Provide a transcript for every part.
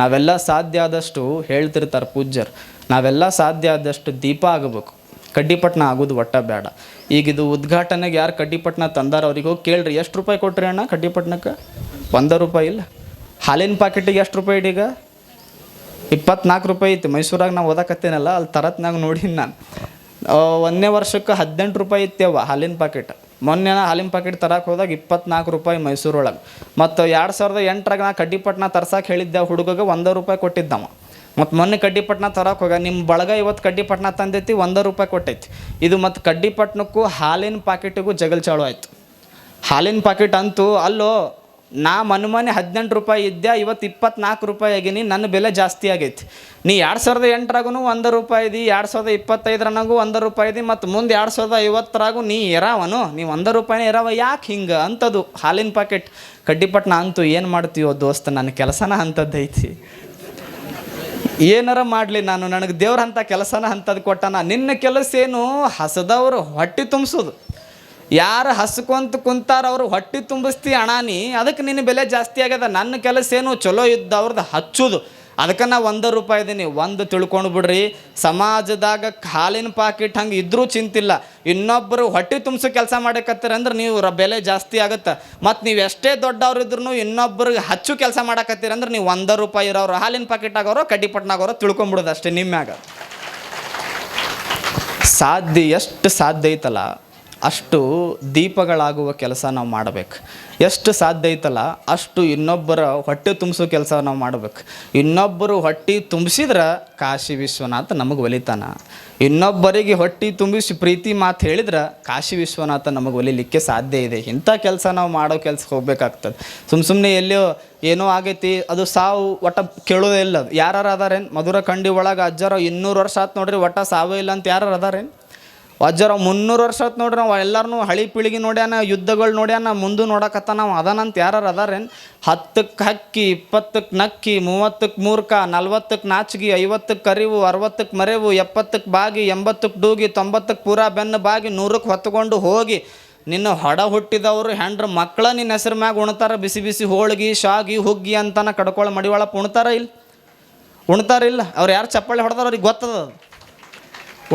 ನಾವೆಲ್ಲ ಸಾಧ್ಯ ಆದಷ್ಟು ಹೇಳ್ತಿರ್ತಾರೆ ಪೂಜ್ಯರು. ನಾವೆಲ್ಲ ಸಾಧ್ಯ ಆದಷ್ಟು ದೀಪ ಆಗಬೇಕು. ಕಡ್ಡಿಪಟ್ನ ಆಗೋದು ಒಟ್ಟ ಬೇಡ. ಈಗ ಇದು ಉದ್ಘಾಟನೆಗೆ ಯಾರು ಕಡ್ಡಿಪಟ್ನ ತಂದಾರ ಅವ್ರಿಗೆ ಹೋಗಿ ಕೇಳ್ರಿ, ಎಷ್ಟು ರೂಪಾಯಿ ಕೊಟ್ರಿ ಅಣ್ಣ ಕಡ್ಡಿಪಟ್ಟಣಕ್ಕೆ ಒಂದ ರೂಪಾಯಿ ಇಲ್ಲ. ಹಾಲಿನ ಪ್ಯಾಕೆಟಿಗೆ ಎಷ್ಟು ರೂಪಾಯಿ ಇಡೀಗ? ಇಪ್ಪತ್ನಾಲ್ಕು ರೂಪಾಯಿ ಇತ್ತು ಮೈಸೂರಾಗ ನಾವು ಓದಕತ್ತೇನಲ್ಲ, ಅಲ್ಲಿ ತರತ್ನಾಗ ನೋಡೀನಿ ನಾನು. ಒಂದನೇ ವರ್ಷಕ್ಕೆ ಹದಿನೆಂಟು ರೂಪಾಯಿ ಇತ್ತೇವ ಹಾಲಿನ ಪ್ಯಾಕೆಟ್ ಮೊನ್ನೆ ನಾ ಹಾಲಿನ ಪ್ಯಾಕೆಟ್ ತರಕ್ಕೆ ಹೋದಾಗ ಇಪ್ಪತ್ನಾಲ್ಕು ರೂಪಾಯಿ ಮೈಸೂರೊಳಗೆ. ಮತ್ತು ಎರಡು ಸಾವಿರದ ಎಂಟರಾಗ ನಾ ಕಡ್ಡಿಪಟ್ನ ತರ್ಸಕ್ಕೆ ಹೇಳಿದ್ದೆ ಹುಡುಗಗೆ ಒಂದು ರೂಪಾಯಿ ಕೊಟ್ಟಿದ್ದವ. ಮತ್ತು ಮೊನ್ನೆ ಕಡ್ಡಿಪಟ್ನ ತರಕ್ಕೆ ಹೋಗ ನಿಮ್ಮ ಬಳಗ ಇವತ್ತು ಕಡ್ಡಿಪಟ್ನ ತಂದೈತಿ, ಒಂದು ರೂಪಾಯಿ ಕೊಟ್ಟೈತಿ. ಇದು ಮತ್ತು ಕಡ್ಡಿಪಟ್ನಕ್ಕೂ ಹಾಲಿನ ಪ್ಯಾಕೆಟಿಗೂ ಜಗಲ್ ಚಾಳು ಆಯಿತು. ಹಾಲಿನ ಪ್ಯಾಕೆಟ್ ಅಂತೂ ಅಲ್ಲೋ ನಾ ಮನೆ ಹದಿನೆಂಟು ರೂಪಾಯಿ ಇದ್ದೆ ಇವತ್ತು ಇಪ್ಪತ್ನಾಲ್ಕು ರೂಪಾಯಿ ಆಗೀನಿ, ನನ್ನ ಬೆಲೆ ಜಾಸ್ತಿ ಆಗೈತಿ. ನೀ ಎರಡು ಸಾವಿರದ ಎಂಟರಾಗೂ ಒಂದು ರೂಪಾಯಿ ಇದೆ, ಎರಡು ಸಾವಿರದ ಇಪ್ಪತ್ತೈದರನಾಗೂ ಒಂದು ರೂಪಾಯಿ ಇದೆ, ಮತ್ತು ಮುಂದೆ ಎರಡು ಸಾವಿರದ ಐವತ್ತರಾಗೂ ನೀ ಇರಾವನು, ನೀ ಒಂದು ರೂಪಾಯಿನೇ ಇರಾವ, ಯಾಕೆ ಹಿಂಗೆ ಅಂಥದ್ದು ಹಾಲಿನ ಪ್ಯಾಕೆಟ್ ಕಡ್ಡಿಪಟ್ನ ಅಂತೂ ಏನು ಮಾಡ್ತೀವೋ ದೋಸ್ತ ನನ್ನ ಕೆಲಸನ ಅಂಥದ್ದೈತಿ ಏನಾರ ಮಾಡಲಿ ನಾನು, ನನಗೆ ದೇವ್ರ ಅಂಥ ಕೆಲಸನ ಅಂಥದ್ದು ಕೊಟ್ಟಾನ ನಿನ್ನ ಕೆಲಸ ಏನು, ಹಸದವರು ಹೊಟ್ಟೆ ತುಂಬಿಸೋದು. ಯಾರು ಹಸ್ಕೊಂತ ಕುಂತಾರ ಅವರು ಹೊಟ್ಟೆ ತುಂಬಿಸ್ತಿ ಅಣಾನಿ ಅದಕ್ಕೆ ನಿನ್ನ ಬೆಲೆ ಜಾಸ್ತಿ ಆಗ್ಯದ. ನನ್ನ ಕೆಲಸ ಏನು? ಚಲೋ ಇದ್ದ ಅವ್ರದ್ದು ಹಚ್ಚೋದು. ಅದಕ್ಕೆ ನಾ ಒಂದ ರೂಪಾಯಿ ಇದೀನಿ. ಒಂದು ತಿಳ್ಕೊಂಡು ಬಿಡ್ರಿ. ಸಮಾಜದಾಗ ಹಾಲಿನ ಪಾಕಿಟ್ ಹಂಗೆ ಇದ್ರೂ ಚಿಂತಿಲ್ಲ. ಇನ್ನೊಬ್ಬರು ಹೊಟ್ಟೆ ತುಂಬಿಸೋ ಕೆಲಸ ಮಾಡಕತ್ತೀರ ಅಂದ್ರೆ ನೀವು ಬೆಲೆ ಜಾಸ್ತಿ ಆಗುತ್ತೆ. ಮತ್ತು ನೀವು ಎಷ್ಟೇ ದೊಡ್ಡವ್ರು ಇದ್ರೂ ಇನ್ನೊಬ್ಬರಿಗೆ ಹಚ್ಚು ಕೆಲಸ ಮಾಡಕತ್ತೀರ ಅಂದ್ರೆ ನೀವು ಒಂದ ರೂಪಾಯಿ ಇರೋರು ಹಾಲಿನ ಪಾಕಿಟ್ ಆಗೋರು ಕಡ್ಡಿಪಟ್ನಾಗೋರು ತಿಳ್ಕೊಂಬಿಡೋದು ಅಷ್ಟೇ ನಿಮ್ಮ್ಯಾಗ ಸಾಧ್ಯ ಎಷ್ಟು ಸಾಧ್ಯ ಐತಲ್ಲ? ಅಷ್ಟು ದೀಪಗಳಾಗುವ ಕೆಲಸ ನಾವು ಮಾಡಬೇಕು. ಎಷ್ಟು ಸಾಧ್ಯ ಐತಲ್ಲ, ಅಷ್ಟು ಇನ್ನೊಬ್ಬರ ಹೊಟ್ಟೆ ತುಂಬಿಸೋ ಕೆಲಸ ನಾವು ಮಾಡಬೇಕು. ಇನ್ನೊಬ್ಬರು ಹೊಟ್ಟೆ ತುಂಬಿಸಿದ್ರೆ ಕಾಶಿ ವಿಶ್ವನಾಥ ನಮಗೆ ಒಲಿತಾನ. ಇನ್ನೊಬ್ಬರಿಗೆ ಹೊಟ್ಟೆ ತುಂಬಿಸಿ ಪ್ರೀತಿ ಮಾತು ಹೇಳಿದ್ರೆ ಕಾಶಿ ವಿಶ್ವನಾಥ ನಮಗೆ ಒಲಿಲಿಕ್ಕೆ ಸಾಧ್ಯ ಇದೆ. ಇಂಥ ಕೆಲಸ ನಾವು ಮಾಡೋ ಕೆಲ್ಸಕ್ಕೆ ಹೋಗ್ಬೇಕಾಗ್ತದೆ. ಸುಮ್ಮ ಸುಮ್ಮನೆ ಎಲ್ಲೋ ಏನೋ ಆಗೈತಿ, ಅದು ಸಾವು ಒಟ್ಟ ಕೇಳೋದೇ ಇಲ್ಲ. ಅದು ಯಾರು ಅದಾರೇನು? ಮಧುರ ಕಂಡಿ ಒಳಗೆ ಅಜ್ಜರ ಇನ್ನೂರು ವರ್ಷ ಆತು ನೋಡ್ರಿ, ಒಟ್ಟ ಸಾವು ಇಲ್ಲ ಅಂತ ಯಾರು ಅದಾರೇನು? ಅಜ್ಜರ ಮುನ್ನೂರು ವರ್ಷ ಆತು ನೋಡ್ರಿ ನಾವು ಎಲ್ಲರೂ ಹಳಿ ಪೀಳಿಗೆ ನೋಡ್ಯಾನ, ಯುದ್ಧಗಳು ನೋಡ್ಯಾನ, ಮುಂದೆ ನೋಡಕತ್ತ ನಾವು ಅದನಂತ ಯಾರು ಅದಾರೇನು? ಹತ್ತಕ್ಕೆ ಹಕ್ಕಿ ಇಪ್ಪತ್ತಕ್ಕೆ ನಕ್ಕಿ ಮೂವತ್ತಕ್ಕೆ ಮೂರ್ಖ ನಲ್ವತ್ತಕ್ಕೆ ನಾಚಿಗೆ ಐವತ್ತಕ್ಕೆ ಕರಿವು ಅರವತ್ತಕ್ಕೆ ಮರೆವು ಎಪ್ಪತ್ತಕ್ಕೆ ಬಾಗಿ ಎಂಬತ್ತಕ್ಕೆ ಡೂಗಿ ತೊಂಬತ್ತಕ್ಕೆ ಪೂರ ಬೆನ್ನು ಬಾಗಿ ನೂರಕ್ಕೆ ಹೊತ್ಕೊಂಡು ಹೋಗಿ. ನಿನ್ನ ಹೊಡ ಹುಟ್ಟಿದವರು ಹೆಂಡ್ರ ಮಕ್ಕಳ ನಿನ್ನ ಹೆಸರು ಮ್ಯಾಗ ಉಣ್ತಾರ, ಬಿಸಿ ಬಿಸಿ ಹೋಳ್ಗಿ, ಶಾಗಿ, ಹುಗ್ಗಿ ಅಂತನ ಕಡ್ಕೊಳ ಮಡಿವಾಳಪ್ಪ ಉಣ್ತಾರ ಇಲ್ಲ ಉಣ್ತಾರ ಇಲ್ಲ ಅವ್ರು ಯಾರು ಚಪ್ಪಾಳೆ ಹೊಡೆದಾರ ಅವ್ರಿಗೆ ಗೊತ್ತದ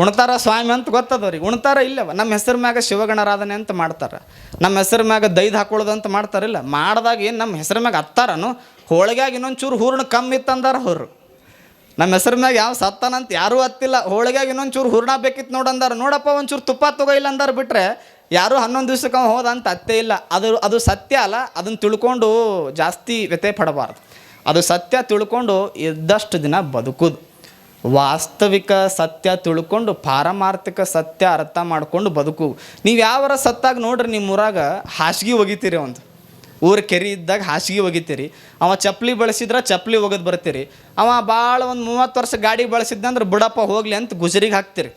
ಉಣ್ತಾರ ಸ್ವಾಮಿ ಅಂತ ಗೊತ್ತದವ್ರಿಗೆ. ಉಣ್ತಾರ ಇಲ್ಲವ. ನಮ್ಮ ಹೆಸರು ಮ್ಯಾಗ ಶಿವಗಣರಾಧನೆ ಅಂತ ಮಾಡ್ತಾರೆ. ನಮ್ಮ ಹೆಸರು ಮ್ಯಾಗ ದೈದ್ ಹಾಕೊಳ್ಳೋದು ಅಂತ ಮಾಡ್ತಾರಿಲ್ಲ. ಮಾಡಿದಾಗ ಏನು ನಮ್ಮ ಹೆಸರು ಮ್ಯಾಗ ಹತ್ತಾರನು, ಹೋಳಿಗ್ಯಾಗ ಇನ್ನೊಂದು ಚೂರು ಹೂರ್ಣ ಕಮ್ಮಿ ಇತ್ತಂದಾರ ಅವ್ರು. ನಮ್ಮ ಹೆಸರು ಮ್ಯಾಗ ಯಾವ ಸತ್ತಾನಂತ ಯಾರೂ ಹತ್ತಿಲ್ಲ. ಹೋಳಿಗ್ಯಾಗ ಇನ್ನೊಂದು ಚೂರು ಹೂರ್ಣ ಬೇಕಿತ್ತು ನೋಡಂದಾರ ನೋಡಪ್ಪ ಒಂಚೂರು ತುಪ್ಪ ತೊಗೋ ಇಲ್ಲ ಅಂದಾರ ಬಿಟ್ರೆ ಯಾರೂ ಹನ್ನೊಂದು ದಿವ್ಸಕ್ಕೆ ಹೋದ ಅಂತ ಅತ್ತೇ ಇಲ್ಲ. ಅದು ಅದು ಸತ್ಯ ಅಲ್ಲ. ಅದನ್ನು ತಿಳ್ಕೊಂಡು ಜಾಸ್ತಿ ವ್ಯತೆ ಪಡಬಾರ್ದು. ಅದು ಸತ್ಯ ತಿಳ್ಕೊಂಡು ಇದ್ದಷ್ಟು ದಿನ ಬದುಕುದು. ವಾಸ್ತವಿಕ ಸತ್ಯ ತಿಳ್ಕೊಂಡು ಪಾರಮಾರ್ಥಿಕ ಸತ್ಯ ಅರ್ಥ ಮಾಡ್ಕೊಂಡು ಬದುಕು. ನೀವು ಯಾವರ ಸತ್ತಾಗ ನೋಡ್ರಿ ನಿಮ್ಮ ಊರಾಗ ಹಾಸಿಗೆ ಒಗಿತೀರಿ ಒಂದು. ಊರ ಕೆರೆ ಇದ್ದಾಗ ಹಾಸಿಗೆ ಒಗಿತೀರಿ. ಅವ ಚಪ್ಪಲಿ ಬಳಸಿದ್ರೆ ಚಪ್ಪಲಿ ಒಗೆದು ಬರ್ತೀರಿ. ಅವ ಭಾಳ ಒಂದು ಮೂವತ್ತು ವರ್ಷ ಗಾಡಿ ಬಳಸಿದ್ದಂದ್ರೆ ಬುಡಪ್ಪ ಹೋಗ್ಲಿ ಅಂತ ಗುಜರಿಗೆ ಹಾಕ್ತೀರಿ.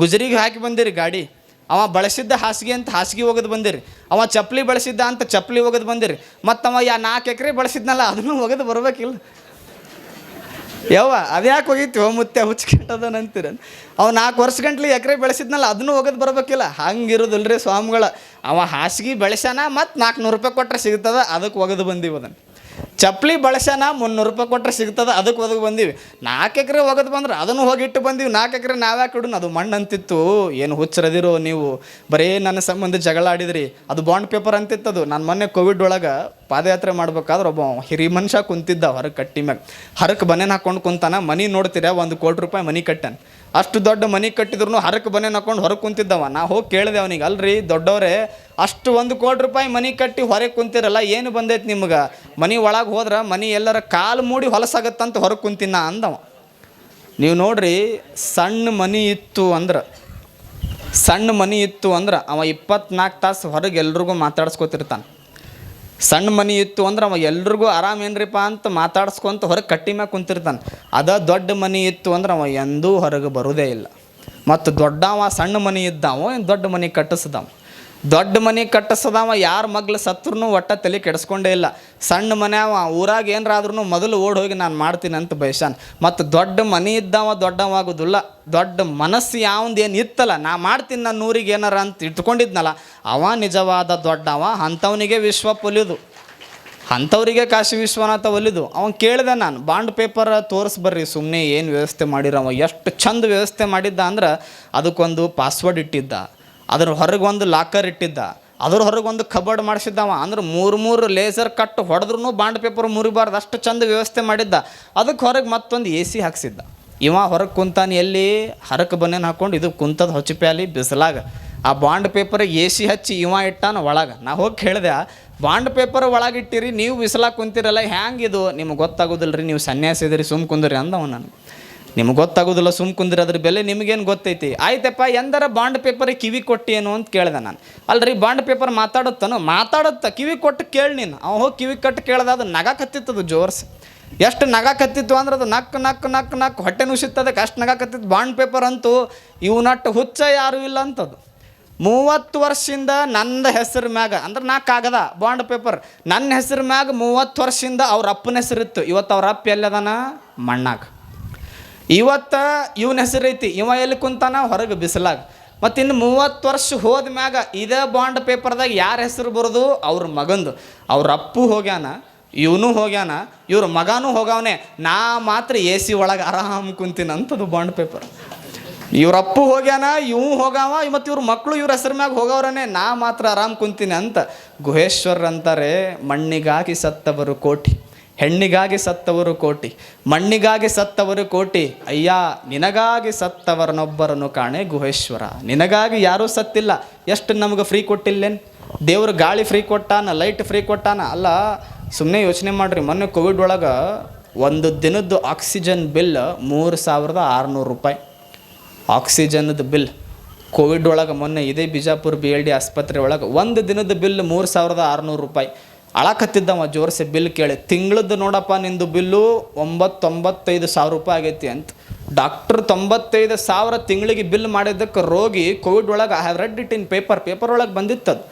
ಗುಜರಿಗೆ ಹಾಕಿ ಬಂದಿರಿ ಗಾಡಿ. ಅವ ಬಳಸಿದ್ದ ಹಾಸಿಗೆ ಅಂತ ಹಾಸಿಗೆ ಒಗದು ಬಂದಿರಿ. ಅವ ಚಪ್ಪಲಿ ಬಳಸಿದ್ದ ಅಂತ ಚಪ್ಪಲಿ ಒಗದು ಬಂದಿರಿ. ಮತ್ತು ಅವ ಯಾ ನಾಲ್ಕು ಎಕರೆ ಬಳಸಿದ್ನಲ್ಲ, ಅದನ್ನು ಒಗದು ಬರ್ಬೇಕಿಲ್ಲ. ಯವ್ವ ಅದ್ಯಾಕೆ ಹೋಗಿತ್ತು? ಮುತ್ತೆ ಹುಚ್ಚಿಕೆಟ್ಟದನ ಅಂತೀರ ಅವ ನಾಲ್ಕು ವರ್ಷ ಗಂಟ್ಲೆ ಎಕರೆ ಬೆಳೆಸಿದ್ನಲ್ಲ ಅದನ್ನು ಹೋಗೋದು ಬರ್ಬೇಕಿಲ್ಲ. ರೀ ಸ್ವಾಮಿಗಳ. ಅವ ಹಾಸಿಗೆ ಬೆಳೆಸ್ಯಾನ ಮತ್ತು ನಾಲ್ಕುನೂರು ರೂಪಾಯಿ ಕೊಟ್ಟರೆ ಸಿಗ್ತದ ಅದಕ್ಕೆ ಒಗೆದು ಬಂದೀವಿ ಅದನ್ನು. ಚಪ್ಪಲಿ ಬಳಸ್ಯಾನ ಮುನ್ನೂರು ರೂಪಾಯಿ ಕೊಟ್ಟರೆ ಸಿಗ್ತದೆ, ಅದಕ್ಕೆ ಒದಗಿ ಬಂದೀವಿ. ನಾಲ್ಕು ಎಕರೆ ಒಗದು ಬಂದ್ರೆ ಅದನ್ನು ಹೋಗಿ ಇಟ್ಟು ಬಂದೀವಿ. ನಾಲ್ಕು ಎಕರೆ ನಾವ್ಯಾಕೆ ಇಡೋಣ ಅದು ಮಣ್ಣು ಅಂತಿತ್ತು ಏನು ಹುಚ್ಚರದಿರೋ ನೀವು? ಬರೀ ನನ್ನ ಸಂಬಂಧ ಜಗಳ ಆಡಿದ್ರಿ. ಅದು ಬಾಂಡ್ ಪೇಪರ್ ಅಂತಿತ್ತು ಅದು ನಾನು ಮೊನ್ನೆ ಕೋವಿಡ್ ಒಳಗೆ ಪಾದಯಾತ್ರೆ ಮಾಡ್ಬೇಕಾದ್ರೆ ಒಬ್ಬ ಹಿರಿ ಮನುಷ್ಯ ಕುಂತಿದ್ದ ಹೊರಗೆ ಕಟ್ಟಿ ಮ್ಯಾಗ. ಹರಕ್ಕೆ ಬನೇನ್ ಹಾಕೊಂಡು ಕುಂತಾನ. ಮನಿ ನೋಡ್ತೀರ ಒಂದು ಕೋಟಿ ರೂಪಾಯಿ ಮನಿ ಕಟ್ಟಾನ. ಅಷ್ಟು ದೊಡ್ಡ ಮನಿ ಕಟ್ಟಿದ್ರು ಹರಕ್ಕೆ ಬನೇನ್ ಹಾಕೊಂಡು ಹೊರಗೆ ಕುಂತಿದ್ದವ. ನಾ ಹೋಗಿ ಕೇಳಿದೆ ಅವನಿಗೆ, ಅಲ್ರಿ ದೊಡ್ಡವರೇ ಅಷ್ಟು ಒಂದು ಕೋಟಿ ರೂಪಾಯಿ ಮನಿ ಕಟ್ಟಿ ಹೊರಗೆ ಕುಂತಿರಲ್ಲ, ಏನು ಬಂದೈತೆ ನಿಮ್ಗೆ? ಮನೆ ಒಳಗೆ ಹೋದ್ರೆ ಮನೆ ಎಲ್ಲರ ಕಾಲು ಮೂಡಿ ಹೊಲಸಾಗತ್ತಂತ ಹೊರಗೆ ಕುಂತಿನ ಅಂದವ. ನೀವು ನೋಡ್ರಿ, ಸಣ್ಣ ಮನಿ ಇತ್ತು ಅಂದ್ರೆ, ಸಣ್ಣ ಮನಿ ಇತ್ತು ಅಂದ್ರೆ ಅವ ಇಪ್ಪತ್ನಾಲ್ಕು ತಾಸು ಹೊರಗೆ ಎಲ್ರಿಗೂ ಮಾತಾಡ್ಸ್ಕೊತಿರ್ತಾನೆ. ಸಣ್ಣ ಮನಿ ಇತ್ತು ಅಂದ್ರೆ ಅವ ಎಲ್ರಿಗೂ ಆರಾಮೇನ್ರಿಪ್ಪ ಅಂತ ಮಾತಾಡ್ಸ್ಕೊಂತ ಹೊರಗೆ ಕಟ್ಟಿ ಮ್ಯಾಗ ಕುಂತಿರ್ತಾನೆ. ಅದ ದೊಡ್ಡ ಮನಿ ಇತ್ತು ಅಂದ್ರೆ ಅವ ಎಂದೂ ಹೊರಗೆ ಬರೋದೇ ಇಲ್ಲ. ಮತ್ತು ದೊಡ್ಡವ ಸಣ್ಣ ಮನಿ ಇದ್ದಾವ ದೊಡ್ಡ ಮನಿ ಕಟ್ಟಿಸ್ದವ. ದೊಡ್ಡ ಮನೆ ಕಟ್ಟಿಸದವ, ಯಾರ ಮಗ್ಲು ಸತ್ರು ಒಟ್ಟ ತಲೆ ಕೆಡಿಸ್ಕೊಂಡೇ ಇಲ್ಲ. ಸಣ್ಣ ಮನ್ಯಾವ ಊರಾಗ ಏನಾರಾದ್ರೂ ಮೊದಲು ಓಡಿ ಹೋಗಿ ನಾನು ಮಾಡ್ತೀನಿ ಅಂತ ಬಯಸಾನ ಮತ್ತು ದೊಡ್ಡ ಮನೆ ಇದ್ದವ, ದೊಡ್ಡವಾಗೋದಿಲ್ಲ. ದೊಡ್ಡ ಮನಸ್ಸು ಯಾವಂದು ಏನು ಇತ್ತಲ್ಲ, ನಾ ಮಾಡ್ತೀನಿ ನನ್ನ ಊರಿಗೆ ಏನಾರ ಅಂತ ಇಟ್ಕೊಂಡಿದ್ನಲ್ಲ, ಅವ ನಿಜವಾದ ದೊಡ್ಡವ, ಅಂಥವನಿಗೆ ವಿಶ್ವ ಪೊಲಿಯೋದು ಅಂಥವ್ರಿಗೆ ಕಾಶಿ ವಿಶ್ವನಾಥ ಒಲಿದು. ಅವನು ಕೇಳಿದೆ ನಾನು, ಬಾಂಡ್ ಪೇಪರ್ ತೋರಿಸ್ಬರ್ರಿ ಸುಮ್ಮನೆ ಏನು ವ್ಯವಸ್ಥೆ ಮಾಡಿರವ, ಎಷ್ಟು ಚಂದ ವ್ಯವಸ್ಥೆ ಮಾಡಿದ್ದ ಅಂದ್ರೆ, ಅದಕ್ಕೊಂದು ಪಾಸ್ವರ್ಡ್ ಇಟ್ಟಿದ್ದ. ಅದ್ರ ಹೊರಗೆ ಒಂದು ಲಾಕರ್ ಇಟ್ಟಿದ್ದ. ಅದ್ರ ಹೊರಗೆ ಒಂದು ಕಬರ್ಡ್ ಮಾಡಿಸಿದ್ದವ. ಅಂದ್ರೆ ಮೂರು ಮೂರು ಲೇಸರ್ ಕಟ್ ಹೊಡೆದ್ರೂ ಬಾಂಡ್ ಪೇಪರ್ ಮುರಿಬಾರ್ದು. ಅಷ್ಟು ಚಂದ ವ್ಯವಸ್ಥೆ ಮಾಡಿದ್ದ. ಅದಕ್ಕೆ ಹೊರಗೆ ಮತ್ತೊಂದು ಎ ಸಿ ಹಾಕ್ಸಿದ್ದ. ಇವ ಹೊರಗೆ ಕುಂತಾನೆ ಎಲ್ಲಿ? ಹರಕ್ಕೆ ಬನ್ನೇನು ಹಾಕ್ಕೊಂಡು ಇದು ಕುಂತದ ಹೊಚ್ಚಿಪ್ಯಾಲಿ ಬಿಸಿಲಾಗ. ಆ ಬಾಂಡ್ ಪೇಪರಿಗೆ ಎ ಸಿ ಹಚ್ಚಿ ಇವ ಇಟ್ಟಾನ ಒಳಗೆ. ನಾ ಹೋಗಿ ಕೇಳಿದೆ, ಬಾಂಡ್ ಪೇಪರ್ ಒಳಗಿಟ್ಟಿರಿ ನೀವು ಬಿಸಿಲಾಗ ಕುಂತಿರಲ್ಲ ಹ್ಯಾಂಗಿದು ನಿಮ್ಗೆ ಗೊತ್ತಾಗೋದಿಲ್ಲ ರೀ ನೀವು ಸನ್ಯಾಸಿ ಸುಮ್ಮ ಸುಮ್ ಕುಂದ್ರಿ ಅಂದವ ನಾನು ನಿಮ್ಗೆ ಗೊತ್ತಾಗೋದಿಲ್ಲ, ಸುಮ್ ಕುಂದ್ರೆ ಅದ್ರ ಬೆಲೆ ನಿಮಗೇನು ಗೊತ್ತೈತಿ. ಆಯ್ತಪ್ಪ, ಎಂದರ ಬಾಂಡ್ ಪೇಪರಿಗೆ ಕಿವಿ ಕೊಟ್ಟೇನು ಅಂತ ಕೇಳಿದೆ ನಾನು. ಅಲ್ರಿ, ಬಾಂಡ್ ಪೇಪರ್ ಮಾತಾಡುತ್ತಾನು? ಮಾತಾಡುತ್ತ, ಕಿವಿ ಕೊಟ್ಟು ಕೇಳಿ ನೀನು. ಅವ ಹೋಗಿ ಕಿವಿ ಕಟ್ಟು ಕೇಳ್ದ ಅದು ನಗಾಕತ್ತಿತ್ತದು ಜೋರ್ಸ್. ಎಷ್ಟು ನಗಾಕತ್ತಿತ್ತು ಅಂದ್ರೆ ಅದು ನಕ್ ನಕ್ ನಕ್ ನಕ್ ಹೊಟ್ಟೆ ನುಸಿತ್ತದಕ್ಕೆ ಅಷ್ಟು ನಗಾಕತ್ತಿತ್ತು ಬಾಂಡ್ ಪೇಪರ್ ಅಂತೂ ಇವು ನಟ್ಟು ಹುಚ್ಚ ಯಾರೂ ಇಲ್ಲ ಅಂತದು. ಮೂವತ್ತು ವರ್ಷದಿಂದ ನನ್ನ ಹೆಸರು ಮ್ಯಾಗ, ಅಂದ್ರೆ ನಾ ಕಾಗದ ಬಾಂಡ್ ಪೇಪರ್. ನನ್ನ ಹೆಸರು ಮ್ಯಾಗ ಮೂವತ್ತು ವರ್ಷದಿಂದ ಅವ್ರ ಅಪ್ಪನ ಹೆಸರಿತ್ತು ಇವತ್ತು ಅವ್ರ ಅಪ್ಪ ಎಲ್ಲದಾನ ಮಣ್ಣಾಗ. ಇವತ್ತು ಇವನ ಹೆಸರೈತಿ ಇವ ಎಲ್ಲಿ ಕುಂತಾನ? ಹೊರಗೆ ಬಿಸಿಲಾಗ. ಮತ್ತು ಇನ್ನು ಮೂವತ್ತು ವರ್ಷ ಹೋದ ಮ್ಯಾಗ ಇದೇ ಬಾಂಡ್ ಪೇಪರ್ದಾಗ ಯಾರ ಹೆಸರು ಬರೋದು? ಅವ್ರ ಮಗಂದು. ಅವ್ರ ಅಪ್ಪು ಹೋಗ್ಯಾನ, ಇವನು ಹೋಗ್ಯಾನ, ಇವ್ರ ಮಗನೂ ಹೋಗವನೇ. ನಾ ಮಾತ್ರ ಎ ಸಿ ಒಳಗೆ ಆರಾಮ್ ಕುಂತೀನಿ ಅಂತದು ಬಾಂಡ್ ಪೇಪರ್ ಇವ್ರ ಅಪ್ಪು ಹೋಗ್ಯಾನ ಇವು ಹೋಗಾವ, ಮತ್ತು ಇವ್ರ ಮಕ್ಕಳು ಇವ್ರ ಹೆಸರು ಮ್ಯಾಗ ಹೋಗವ್ರನೇ. ನಾ ಮಾತ್ರ ಆರಾಮ್ ಕುಂತೀನಿ ಅಂತ ಗುಹೇಶ್ವರ್ ಅಂತಾರೆ ಮಣ್ಣಿಗಾಗಿ ಸತ್ತವರು ಕೋಟಿ. ಹೆಣ್ಣಿಗಾಗಿ ಸತ್ತವರು ಕೋಟಿ, ಮಣ್ಣಿಗಾಗಿ ಸತ್ತವರು ಕೋಟಿ. ಅಯ್ಯ, ನಿನಗಾಗಿ ಸತ್ತವರನೊಬ್ಬರನ್ನು ಕಾಣೆ ಗುಹೇಶ್ವರ. ನಿನಗಾಗಿ ಯಾರೂ ಸತ್ತಿಲ್ಲ. ಎಷ್ಟು ನಮಗೆ ಫ್ರೀ ಕೊಟ್ಟಿಲ್ಲೇನು? ದೇವರು ಗಾಳಿ ಫ್ರೀ ಕೊಟ್ಟಾನ ಲೈಟ್ ಫ್ರೀ ಕೊಟ್ಟಾನ? ಅಲ್ಲ ಸುಮ್ಮನೆ ಯೋಚನೆ ಮಾಡಿರಿ. ಮೊನ್ನೆ ಕೋವಿಡ್ ಒಳಗೆ ಒಂದು ದಿನದ್ದು ಆಕ್ಸಿಜನ್ ಬಿಲ್ ಮೂರು ಸಾವಿರದ ಆರುನೂರು ರೂಪಾಯಿ. ಆಕ್ಸಿಜನ್ದು ಬಿಲ್ ಕೋವಿಡ್ ಒಳಗೆ ಮೊನ್ನೆ ಇದೇ ಬಿಜಾಪುರ ಬಿ ಎಲ್ ಡಿ ಆಸ್ಪತ್ರೆ ಒಳಗೆ ಒಂದು ದಿನದ ಬಿಲ್ ಮೂರು ಸಾವಿರದ ಆರುನೂರು ರೂಪಾಯಿ. ಅಳಕತ್ತಿದ್ದವ, ಜೋರ್ಸೆ ಬಿಲ್ ಕೇಳಿ, ತಿಂಗಳದ್ದು ನೋಡಪ್ಪ ನಿಂದು ಬಿಲ್ಲು ಒಂಬತ್ತೊಂಬತ್ತೈದು ಸಾವಿರ ರೂಪಾಯಿ ಆಗೈತಿ ಅಂತ. ಡಾಕ್ಟರ್ ತೊಂಬತ್ತೈದು ಸಾವಿರ ತಿಂಗಳಿಗೆ ಬಿಲ್ ಮಾಡಿದ್ದಕ್ಕೆ ರೋಗಿ ಕೋವಿಡ್ ಒಳಗೆ, I have read it in paper paper ಒಳಗೆ ಬಂದಿತ್ತದು.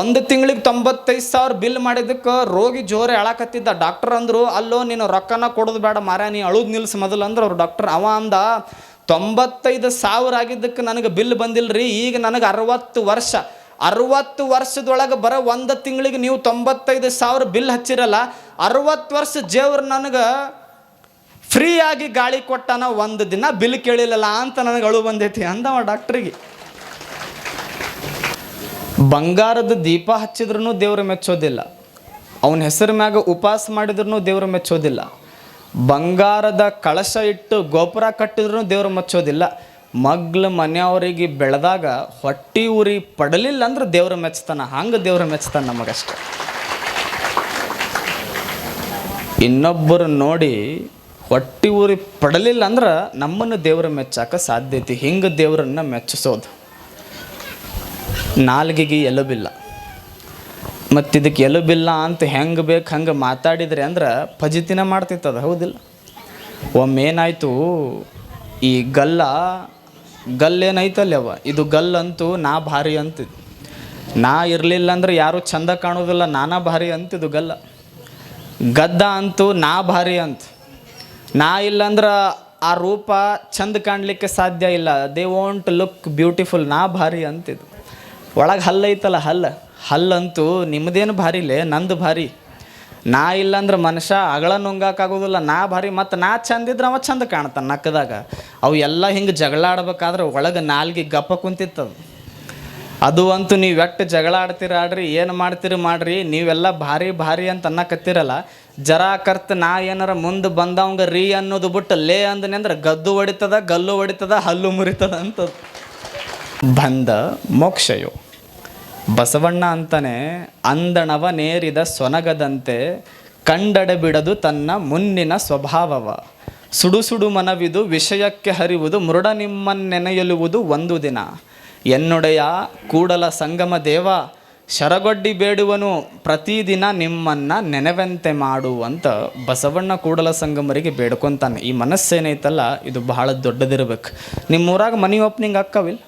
ಒಂದು ತಿಂಗಳಿಗೆ ತೊಂಬತ್ತೈದು ಸಾವಿರ ಬಿಲ್ ಮಾಡಿದ್ದಕ್ಕೆ ರೋಗಿ ಜೋರೆ ಅಳಕತ್ತಿದ್ದ. ಡಾಕ್ಟರ್ ಅಂದರು, ಅಲ್ಲೋ, ನೀನು ರೊಕ್ಕನ ಕೊಡೋದು ಬೇಡ ಮಾರ ನೀ ಅಳುದು ನಿಲ್ಸು ಮೊದಲು, ಅಂದ್ರೆ ಅವ್ರು ಡಾಕ್ಟರ್. ಅವ ಅಂದ, ತೊಂಬತ್ತೈದು ಸಾವಿರ ಆಗಿದ್ದಕ್ಕೆ ನನಗೆ ಬಿಲ್ ಬಂದಿಲ್ಲ ರೀ ಈಗ ನನಗೆ ಅರವತ್ತು ವರ್ಷ ಅರವತ್ತು ವರ್ಷದೊಳಗೆ ಬರೋ ಒಂದು ತಿಂಗಳಿಗೆ ನೀವು ತೊಂಬತ್ತೈದು ಸಾವಿರ ಬಿಲ್ ಹಚ್ಚಿರಲ್ಲ, ಅರವತ್ತು ವರ್ಷ ಜೇವ್ರು ನನಗೆ ಫ್ರೀಯಾಗಿ ಗಾಳಿ ಕೊಟ್ಟಾನ ಒಂದು ದಿನ ಬಿಲ್ ಕೇಳಿಲ್ಲಲ್ಲ ಅಂತ ನನಗೆ ಅಳು ಬಂದೈತಿ ಅಂದವ ಡಾಕ್ಟ್ರಿಗೆ. ಬಂಗಾರದ ದೀಪ ಹಚ್ಚಿದ್ರೂ ದೇವ್ರ ಮೆಚ್ಚೋದಿಲ್ಲ, ಅವನ ಹೆಸರು ಮ್ಯಾಗ ಉಪವಾಸ ಮಾಡಿದ್ರೂ ದೇವ್ರ ಮೆಚ್ಚೋದಿಲ್ಲ, ಬಂಗಾರದ ಕಳಶ ಇಟ್ಟು ಗೋಪುರ ಕಟ್ಟಿದ್ರೂ ದೇವ್ರು ಮೆಚ್ಚೋದಿಲ್ಲ ಮಗ್ಲ ಮನೆಯವರಿಗೆ ಬೆಳೆದಾಗ ಹೊಟ್ಟಿ ಉರಿ ಪಡಲಿಲ್ಲ ಅಂದ್ರೆ ದೇವ್ರ ಮೆಚ್ತಾನ. ಹಂಗೆ ದೇವ್ರ ಮೆಚ್ತಾನ ನಮಗಷ್ಟೆ. ಇನ್ನೊಬ್ಬರು ನೋಡಿ ಹೊಟ್ಟಿ ಉರಿ ಪಡಲಿಲ್ಲ ಅಂದ್ರೆ ನಮ್ಮನ್ನು ದೇವ್ರ ಮೆಚ್ಚಾಕ ಸಾಧ್ಯತೆ ಹಿಂಗೆ ದೇವ್ರನ್ನ ಮೆಚ್ಚಿಸೋದು ನಾಲ್ಗೆಗೆ ಎಲುಬಿಲ್ಲ. ಮತ್ತು ಇದಕ್ಕೆ ಎಲುಬಿಲ್ಲ ಅಂತ ಹೆಂಗೆ ಬೇಕು ಹಂಗೆ ಮಾತಾಡಿದ್ರಿ ಅಂದ್ರೆ ಫಜಿತಿನ ಮಾಡ್ತಿತ್ತದ, ಹೌದಿಲ್ಲ? ಒಮ್ಮೆ ಏನಾಯಿತು ಈ ಗಲ್ಲ ಗಲ್ಲೇನೈತಲ್ಲ ಅವ? ಇದು ಗಲ್ಲಂತೂ ನಾ ಭಾರಿ ಅಂತಿದ್ದು ನಾ ಇರಲಿಲ್ಲ ಅಂದ್ರೆ ಯಾರೂ ಚಂದ ಕಾಣೋದಿಲ್ಲ, ನಾನಾ ಭಾರಿ ಅಂತಿದ್ದು ಗಲ್ಲ. ಗದ್ದ ಅಂತೂ ನಾ ಭಾರಿ ಅಂತ. ನಾ ಇಲ್ಲಂದ್ರೆ ಆ ರೂಪ ಚಂದ ಕಾಣಲಿಕ್ಕೆ ಸಾಧ್ಯ ಇಲ್ಲ. ದೇ ವಾಂಟ್ ಲುಕ್ ಬ್ಯೂಟಿಫುಲ್ ನಾ ಭಾರಿ ಅಂತಿದ್ದು ಒಳಗೆ ಹಲ್ಲೈತಲ್ಲ ಹಲ್ಲ? ಹಲ್ಲಂತೂ ನಿಮ್ಮದೇನು ಭಾರಿಲೇ? ನಂದು ಭಾರಿ. ನಾ ಇಲ್ಲಂದ್ರೆ ಮನುಷ್ಯ ಅಗಳ ನುಂಗಾಕಾಗೋದಿಲ್ಲ. ನಾ ಭಾರಿ ಮತ್ತು ನಾ ಚಂದಿದ್ರೆ ಅವ ಚಂದ ಕಾಣ್ತಾನೆ ನಕ್ಕದಾಗ. ಅವು ಎಲ್ಲ ಹಿಂಗೆ ಜಗಳ ಆಡ್ಬೇಕಾದ್ರೆ ಒಳಗೆ ನಾಲ್ಗೆ ಗಪ್ಪ ಕುಂತಿತ್ತದು. ಅದು ಅಂತೂ ನೀವು ಎಟ್ಟು ಜಗಳ ಆಡ್ತೀರ ಆಡ್ರಿ, ಏನು ಮಾಡ್ತೀರಿ ಮಾಡ್ರಿ, ನೀವೆಲ್ಲ ಭಾರಿ ಭಾರಿ ಅಂತ ಅನ್ನಕತ್ತೀರಲ್ಲ. ಜರ ಕರ್ತ ನಾ ಏನಾರ ಮುಂದೆ ಬಂದವಂಗ ರೀ ಅನ್ನೋದು ಬಿಟ್ಟು ಲೇ ಅಂದನೆ ಅಂದ್ರೆ ಗದ್ದು ಹೊಡಿತದ ಗಲ್ಲು ಹೊಡಿತದ ಹಲ್ಲು ಮುರಿತದ ಅಂತದ್ದು ಬಂದ ಮೋಕ್ಷಯೋ. ಬಸವಣ್ಣ ಅಂತಾನೆ, ಅಂದಣವ ನೇರಿದ ಸೊನಗದಂತೆ, ಕಂಡಡೆ ಬಿಡದು ತನ್ನ ಮುನ್ನಿನ ಸ್ವಭಾವವ. ಸುಡು ಸುಡು ಮನವಿದು ವಿಷಯಕ್ಕೆ ಹರಿವುದು, ಮೃಡ ನಿಮ್ಮನ್ನೆನೆಯಲುವುದು ಒಂದು ದಿನ. ಎನ್ನೊಡೆಯ ಕೂಡಲ ಸಂಗಮ ದೇವ, ಶರಗೊಡ್ಡಿ ಬೇಡುವನು, ಪ್ರತಿದಿನ ನಿಮ್ಮನ್ನು ನೆನೆವಂತೆ ಮಾಡುವಂತ ಬಸವಣ್ಣ ಕೂಡಲ ಸಂಗಮರಿಗೆ ಬೇಡ್ಕೊತಾನೆ. ಈ ಮನಸ್ಸೇನೈತಲ್ಲ, ಇದು ಬಹಳ ದೊಡ್ಡದಿರ್ಬೇಕು. ನಿಮ್ಮೂರಾಗ ಮನಿ ಓಪನಿಂಗ್ ಹಾಕವಿಲ್ಲ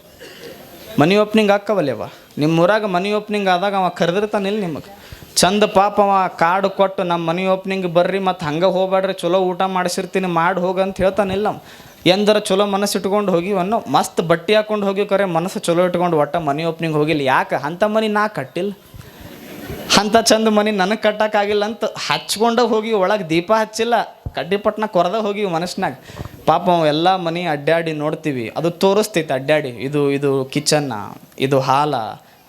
ಮನಿ ಓಪನಿಂಗ್ ಆಕ್ಕವಲ್ಲವ ನಿಮ್ಮ ಊರಾಗ ಮನಿ ಓಪನಿಂಗ್ ಆದಾಗ ಅವ ಕರೆದಿರ್ತಾನಿಲ್ಲ ನಿಮಗೆ. ಚಂದ ಪಾಪ ಅವ ಕಾರ್ಡ್ ಕೊಟ್ಟು ನಮ್ಮ ಮನಿ ಓಪನಿಂಗ್ ಬರ್ರಿ ಮತ್ತು ಹಂಗೆ ಹೋಗ್ಬೇಡ್ರಿ, ಚಲೋ ಊಟ ಮಾಡಿಸಿರ್ತೀನಿ, ಮಾಡಿ ಹೋಗಂತ ಹೇಳ್ತಾನಿಲ್ಲ ಅವ. ಎಂದರ ಚಲೋ ಮನಸ್ಸು ಇಟ್ಕೊಂಡು ಹೋಗಿವನ್ನೋ ಮಸ್ತ್ ಬಟ್ಟೆ ಹಾಕೊಂಡು ಹೋಗಿ ಕರೆ ಮನಸ್ಸು ಚಲೋ ಇಟ್ಕೊಂಡು ಒಟ್ಟ ಮನಿ ಓಪನಿಂಗ್ ಹೋಗಿಲ್ಲ. ಯಾಕೆ? ಅಂಥ ಮನಿ ನಾ ಕಟ್ಟಿಲ್ಲ. ಅಂಥ ಚಂದ ಮನಿ ನನಗೆ ಕಟ್ಟಕ್ಕಾಗಿಲ್ಲ ಅಂತ ಹಚ್ಕೊಂಡ ಹೋಗಿ ಒಳಗೆ ದೀಪ ಹಚ್ಚಿಲ್ಲ. ಕಡ್ಡಿಪಟ್ನ ಕೊರದ ಹೋಗಿ ಮನಸ್ಸಿನಾಗ. ಪಾಪ ಎಲ್ಲ ಮನೆ ಅಡ್ಡಾಡಿ ನೋಡ್ತೀವಿ. ಅದು ತೋರಿಸ್ತೈತೆ ಅಡ್ಡಾಡಿ ಇದು ಇದು ಕಿಚನ್ನ, ಇದು ಹಾಲ,